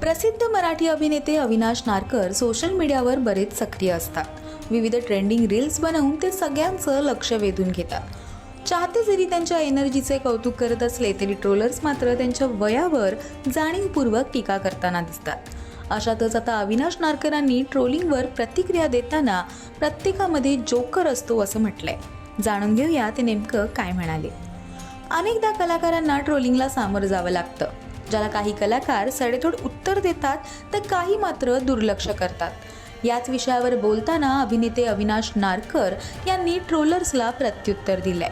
प्रसिद्ध मराठी अभिनेते अविनाश नारकर सोशल मीडियावर बरेच सक्रिय असतात. विविध ट्रेंडिंग रील्स बनवून ते सगळ्यांचं लक्ष वेधून घेतात. चाहते जरी त्यांच्या एनर्जीचे कौतुक करत असले तरी ट्रोलर्स मात्र त्यांच्या वयावर जाणीवपूर्वक टीका करताना दिसतात. अशातच आता अविनाश नारकरांनी ट्रोलिंगवर प्रतिक्रिया देताना प्रत्येकामध्ये जोकर असतो असं म्हटलंय. जाणून घेऊया ते नेमकं काय म्हणाले. अनेकदा कलाकारांना ट्रोलिंगला सामोरं जावं लागतं. ज्याला काही कलाकार सडेतोड उत्तर देतात तर काही मात्र दुर्लक्ष करतात. याच विषयावर बोलताना अभिनेते अविनाश नारकर यांनी ट्रोलर्सला प्रत्युत्तर दिलंय.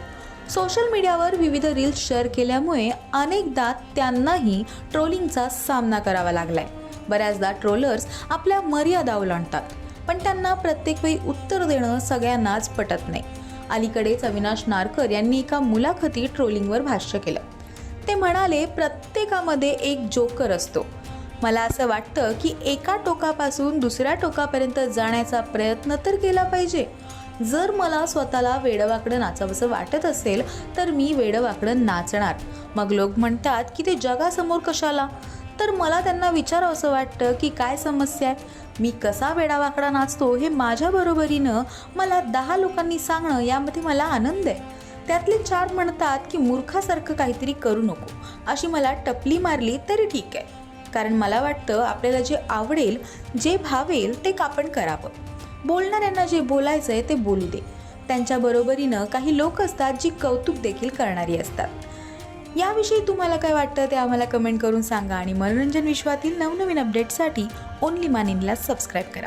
सोशल मीडियावर विविध रील्स शेअर केल्यामुळे अनेकदा त्यांनाही ट्रोलिंगचा सामना करावा लागलाय. बऱ्याचदा ट्रोलर्स आपल्या मर्यादा ओलांडतात पण त्यांना प्रत्येक वेळी उत्तर देणं सगळ्यांनाच पटत नाही. अलीकडेच अविनाश नारकर यांनी एका मुलाखती ट्रोलिंगवर भाष्य केलं. म्हणाले प्रत्येकामध्ये एक जोकर असतो. मला असं वाटतं की एका टोकापासून दुसऱ्या टोकापर्यंत जाण्याचा प्रयत्न तर केला पाहिजे. जर मला स्वतःला वेडवाकडं नाचावंसं वाटत असेल तर मी वेडवाकडं नाचणार. मग लोक म्हणतात की ते जगासमोर कशाला? तर मला त्यांना विचारावं असं वाटतं की काय समस्या आहे? मी कसा वेडावाकडा नाचतो हे माझ्या बरोबरीनं मला दहा लोकांनी सांगणं यामध्ये मला आनंद आहे. त्यातले चार म्हणतात की मूर्खासारखं काहीतरी करू नको. अशी मला टपली मारली तरी ठीक आहे. कारण मला वाटतं आपल्याला जे आवडेल जे भावेल ते आपण करावं. बोलणाऱ्यांना जे बोलायचं आहे ते बोलू दे. त्यांच्या बरोबरीनं काही लोक असतात जी कौतुक देखील करणारी असतात. याविषयी तुम्हाला काय वाटतं ते आम्हाला कमेंट करून सांगा आणि मनोरंजन विश्वातील नवनवीन अपडेटसाठी ओनली मानिनला सबस्क्राईब करा.